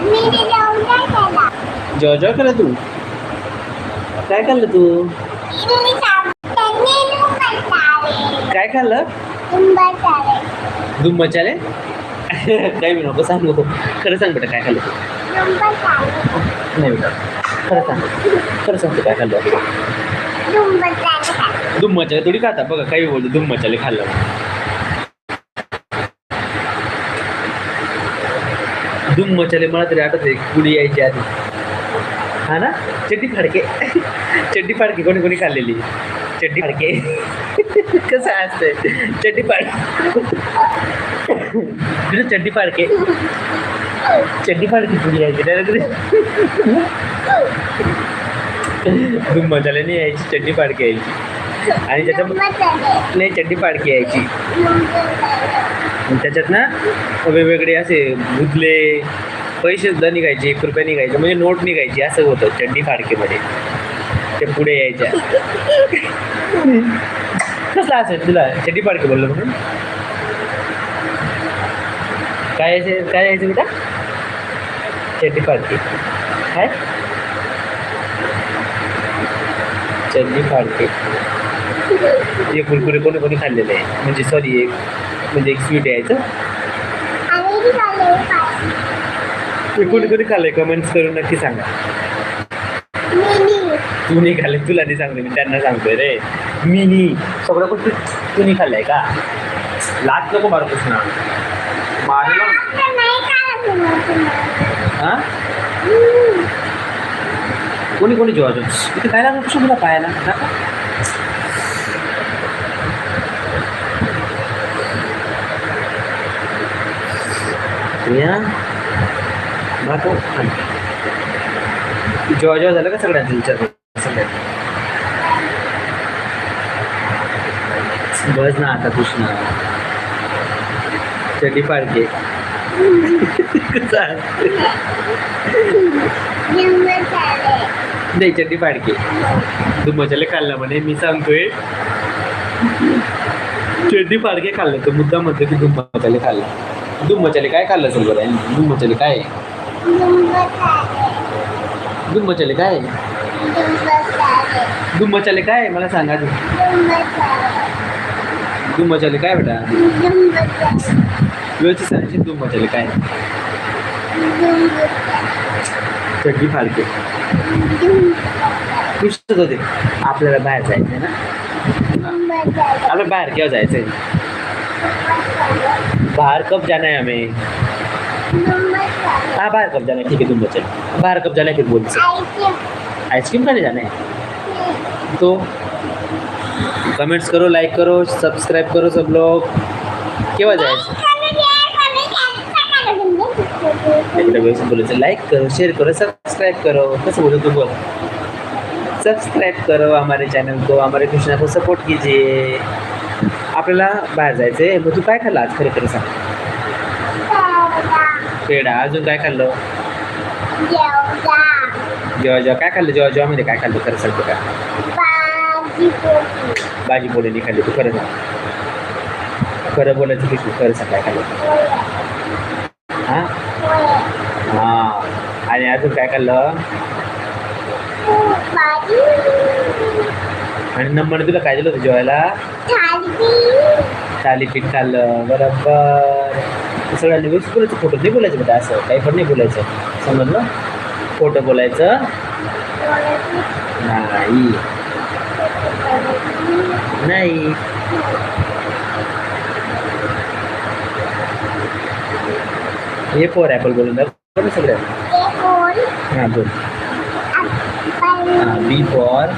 मी जाऊन काय केला तू? काय खाल्लं तू? मी काय खाल्लं? तुंबा चाले धूम मचाले काही बी नको सांगू. खरं सांग बेटा काय खाल्लं तू. नाही बेटा. खरं सांग. खरं सांगतो काय खाल्लं? तुंबा चाले धूम मचाले थोडी खाता. बघा काही बोलतो मचाले खाल्लं. धूम मचाले मला तरी आठवत आहे यायची आधी. हा ना? चड्डी फाडके. चड्डी फाडके कोणी कोणी खाल्लेली? चड्डी फाडके. कसं असतंय चड्डी फाड तुझं चड्डी फाडके. चड्डी फाडके कुडी यायची डायरेक्ट धूम मचाले नाही यायची चड्डी फाडके यायची. आणि चाले नाही चड्डी फाडकी यायची. आणि त्याच्यात ना वेगवेगळे असे बुधले पैसे सुद्धा निघायचे एक रुपया निघायचे म्हणजे नोट निघायची असं होतं चड्डी फाडकेमध्ये. ते पुढे यायच्या. कसला असेल तुला? चड्डी फाडके बोललो म्हणून? काय यायचं काय यायचं बेटा? चड्डी फाडके. काय? चड्डी फाडके. हे कुरकुरे कोणी कोणी खाल्लेले आहे. म्हणजे सॉरी एक म्हणजे एक स्वीट यायचं. कोणी कोणी खाल्लंय? कमेंट्स करून नक्की सांगा. मिनी. तू नाही खाल्ले तुला नाही सांगतो मी त्यांना सांगतोय रे. मी नी सगळं पण तू तू नाही खाल्लंय का? लाच नको मारतोस ना मारलं हा? कोणी कोणी जेवायचं इथे काय लागलं कसं तुला पाहायला? या. प्रिया जॉ जेव्हा झालं का सगळ्यात विचार सगळ्यात बस ना आता कृष्णा. चटी पाडके. नाही चड्डी फाडके तू मजाले खाल्ला म्हणे मी सांगतोय. चड्डी फाडके खाल्लं तर मुद्दा म्हणतो की तू मजाले खाल्ला. धूम मचाले काय खाल्लं असेल बरं धूम मचाले काय आहे? मचाले काय आहे? मचाले काय मला सांगा आधी. मचाले काय बेटा व्यवस्थित सांगायची धूम मचाले काय आहे? तुंबा चाले चड्डी फाडके पुस्तक होते आपल्याला बाहेर जायचंय ना आपल्याला बाहेर केव्हा जायचंय बाहर कब जाना है हमें? हाँ बाहर कब जाना है। ठीक है तुम बच्चे बाहर कब जाना है फिर बोल। आइसक्रीम खाने जाना है? तो कमेंट्स करो लाइक करो सब्सक्राइब करो सब लोग। केव्हा जायचं एकदा बोलायचं लाइक करो शेयर करो सब्सक्राइब करो। कसं बोलतो तू बोल सब्सक्राइब करो हमारे चैनल को हमारे कृष्णा को सपोर्ट कीजिए। आपल्याला बाहेर जायचं आहे मग तू काय खाल्लं आज खरं खरं सांग. पेढा. अजून काय खाल्लं? जेव्हा जेव्हा काय खाल्लं जेव्हा? जेव्हा मध्ये काय खाल्लं? खरं सांगतो का? भाजी पोळी खाल्ली तू. खरं सांग. खरं बोलायचं की तू खरं सांग काय खाल्लं. हां? हां. आणि अजून काय खाल्लं? आणि नंबर तुला काय दिलं होतं जेवायला? थालीपीठ. खाल्लं बरोबर. सगळ्यांनी व्यवस्थित बोलायचं फोटो नाही बोलायचं बेटा असं काही पण नाही बोलायचं. समजलं? खोटं बोलायचं? नाही. नाही. हे फोर ॲपल बोलून दाखव. ना सगळ्यात हां बोल. हां बी फॉर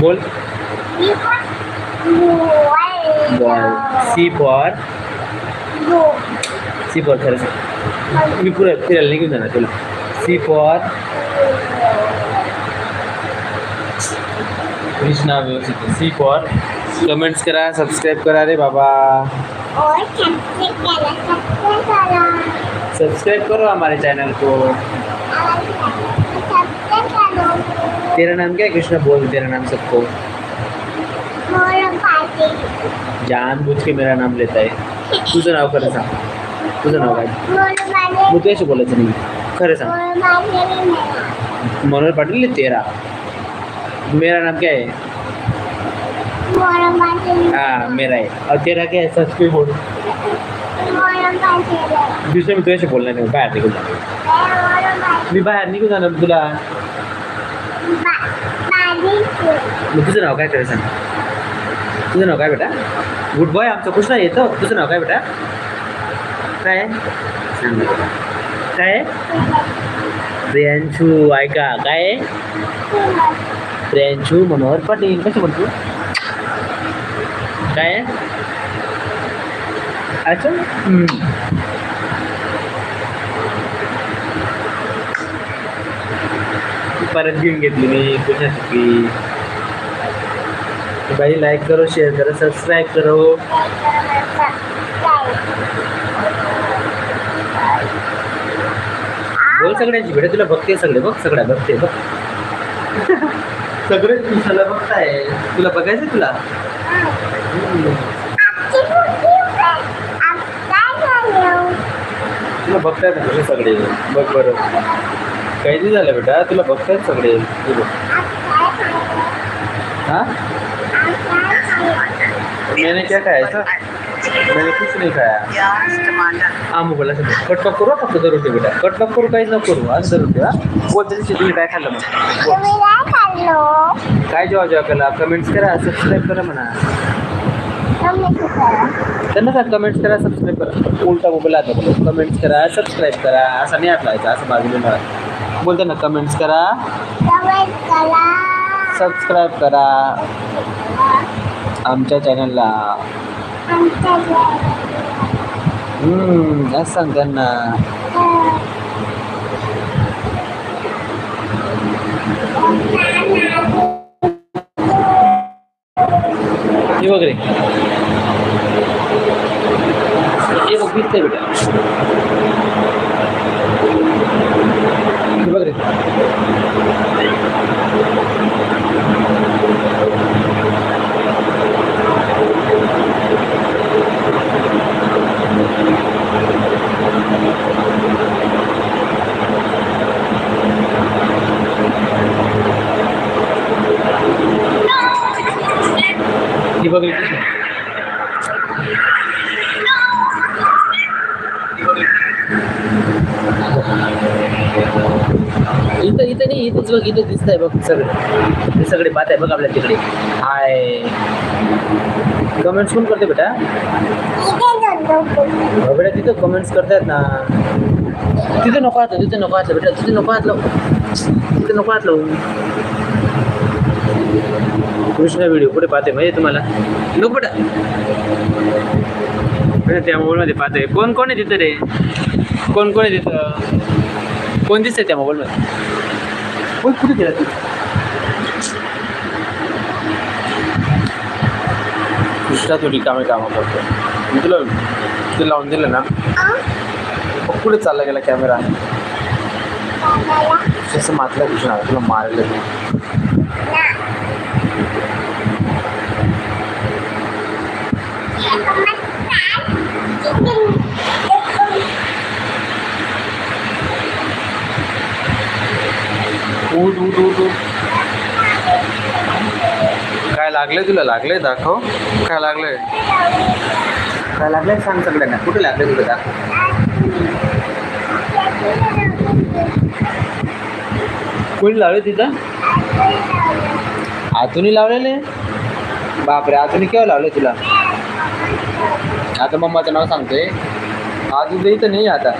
बोल। Ball C for C for खरं सांग मी पुढे फिरायला निघून जाणार तुला सी फॉर कृष्णा व्यवस्थित सी फॉर कमेंट्स करा सबस्क्राईब करा रे बाबा। सब्सक्राइब करो हमारे चैनल को। तेरा नाम क्या है? कृष्णा बोल तेरा नाम सबको। जानबूझ के मेरा नाम लेता है। तुझं नाव खरं सांग। तुझं नाव काय मोर माझे मग तू बोलायचं नाही। खरं सांग। मनोहर पाटील तेरा। मेरा नाम क्या है? हाँ मेरा है। और तेरा क्या है? सच पे बोल? दुसरे मी तुझ्याशी बोलणार नाही बाहेर निघून जाणार मी बाहेर निघून जाणार तुला। मग तुझं नाव काय करायचं? सांग तुझं नाव काय बेटा? गुड बॉय आमचं कृष्णा येतो तुझं नाव काय बेटा? काय? आहे? सांग काय? आहे? प्रियांशू ऐका. काय? आहे? प्रियांशू मनोहर पाटील. कशी म्हणतो काय? आहे? अच्छा परत घेऊन घेतली मी तुझ्यासाठी. भाई लाईक करो शेअर करो सबस्क्राईब करो. बोल सगळ्यांची भेट तुला बघते सगळे बघ सगळ्या बघते बघ. सगळे तुला बघताय. तुला बघायचं तुला? तुला बघताय ना सगळे? बघ बरं. कैदी नाही झालं बेटा तुला बघतायत सगळे. तू बघ. हाँ? मैंने क्या खाया सर? मैंने कुछ नहीं खाया. आम बोला सर कट नको करू फक्त धरून बेटा. कट नको करू काहीच नको करू. आज धरून ठेवा बोलते तुम्ही काय खाल्लं मग? काय जेव्हा जेव्हा केला? कमेंट्स करा सबस्क्राईब करा म्हणा. त्यांना सांग कमेंट्स करा सबस्क्राईब करा. उलटा मोबाईल आता कमेंट्स करा सबस्क्राईब करा. असा नाही आठवायचा असं बाजूला नाही बोलते ना कमेंट्स करा. सबस्क्राईब करा. आमच्या चॅनलला असं सांग त्यांना. हे बघ रे. हे बघ दिसतंय बेटा. Thank you. बघ दिसत दिसतंय बघ सगळे. ते सगळे पाहत आहे बघ आपल्या तिकडे. हाय. कमेंट्स कोण करते बेटा? बेटा तिथं कमेंट्स करतायत ना. तिथे नको आता तिथे नको आता बेटा तिथे नको आतलं तिथे नको हात कृष्णा व्हिडिओ कुठे पाहते माहिती तुम्हाला? नको बेटा. बेटा त्या मोबाईलमध्ये पाहते कोण कोण आहे तिथं रे? कोण कोण आहे तिथं? कोण दिसतंय त्या मोबाईलमध्ये कोण कुठे गेला तू? कृष्णा थोडी कामे कामं करतो मी तुला ते लावून दिलं ना? मग कुठे चालला गेला कॅमेरा? कसं मातला कृष्णा तुला मारलं ते. उठ उठ उठ उठ काय लागलंय तुला? लागलंय? दाखव. काय लागलंय? काय लागलंय सांग सगळ्यांना. कुठे लागलंय तुला? दाखव. कोणी लावले तिथं? आतुनी लावलेले? बापरे आतुनी केव्हा लावले तुला? आता मम्माचं नाव सांगतोय. आतू इथं नाही आता.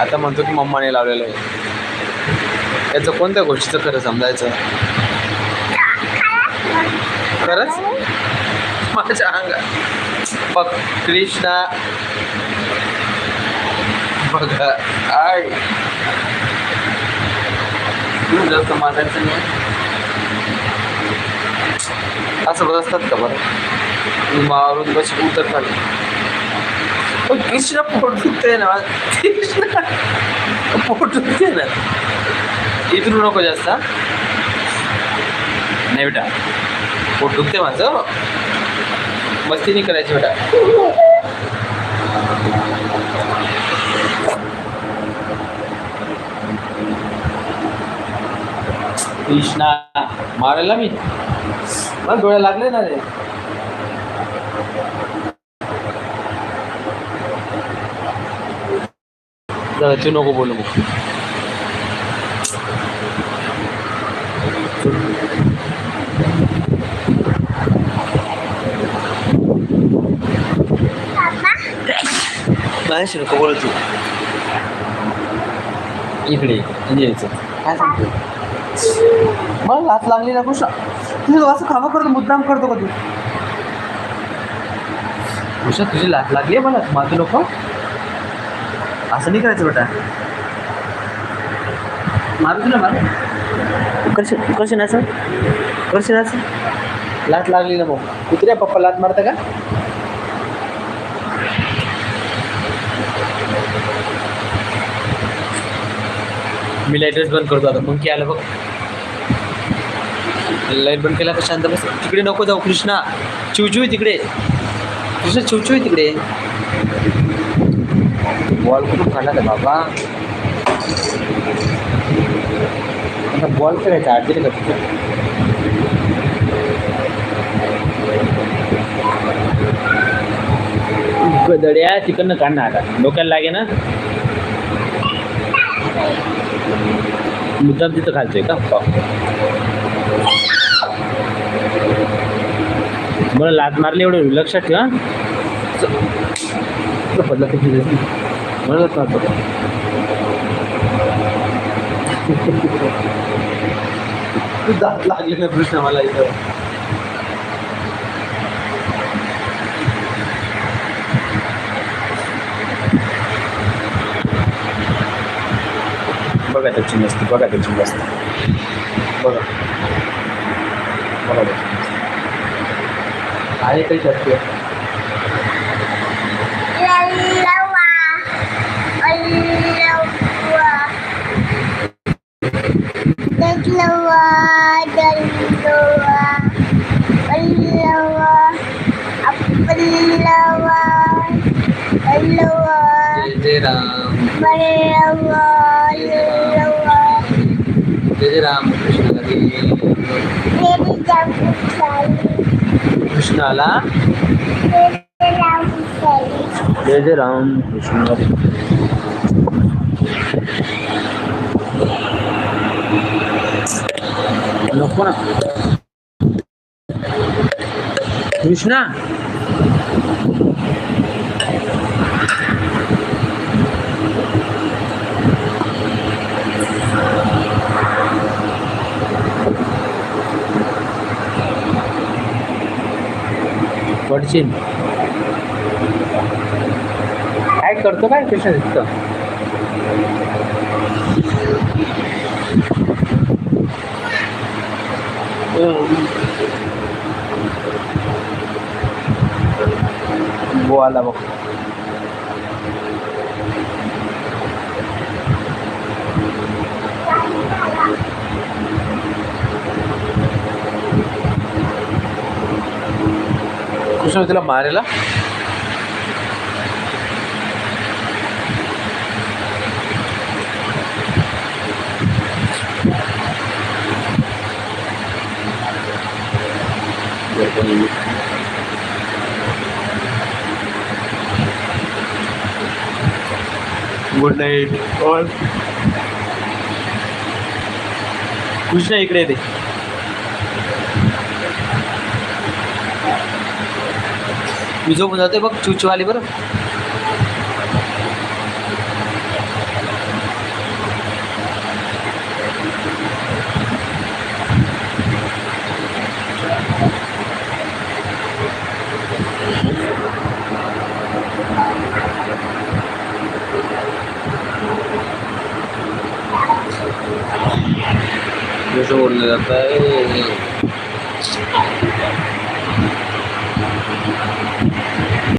आता म्हणतो की मम्माने लावलेलं आहे. याचं कोणत्या गोष्टीचं खरं समजायचं? खरंच? माझ्या अंगा. बघ कृष्णा. बघा आय तू जास्त मानायचं नाही. असं बसतात का बरं? मारून बस उतर खाली. कृष्णा पोट दुखतंय ना कृष्णा पोट दुखते ना इथून नको जास्त नाही बेटा पोट दुखते माझं मस्ती नाही करायची बेटा कृष्णा मारायला मी मला डोळ्या लागले ना रे जाऊ, तू नको बोलू मग. माझ्याशी नको बोलू तू. इकडे इंजिनीचं काय सांगतो? मला लाच लागली ना कृष्णा तुझं असं कामं करतो मुद्दाम करतो का तू? कृष्णा तुझी लाच लागली आहे मला? मातू नको. असं नाही करायचं बेटा. मारू तुला मारू. करशील करशील असं? करशील असं? लाट लागली ना मग कुत्र्या पप्पा लात मारता का? मी लाईटच बंद करतो आता. मग की आलं बघ. लाइट बंद केला तर शांत बस. तिकडे नको जाऊ कृष्णा. चिवचिव आहे तिकडे. कृष्णा चिवचिव तिकडे. बॉल कुठून खाल्ला आहे बाबा? आता बॉल खेळायचा आठ दिले का तुझं? गदड्या तिकडनं काढ आता. डोक्याला लागे ना? मुद्दाम तिथं खालचंय का? हो. पाव. मला लात मारली एवढं. लक्षात ठेवा पडलं लात मारतो तू दात लागले ना कृष्ण मला इथं. बघा त्याची मस्ती बघा त्याची मस्ती बघा. बघा त्याची मस्ती. आहे काही शक्य? जय जय राम बल्लवा अल्लवा जय जय राम कृष्ण हरी तेरी जामुसाली कृष्णाला तेरी जामुसाली जय जय राम कृष्ण हरी नको ना कृष्णा पडशील काय करतो काय कृष्ण तिथं वो आला बघ कृष्ण तुला मारेला. गुड नाईट ऑल कृष्णा इकडे येते मी झोपून जाते बघ चुचू आली बरं. जसं जात आहे.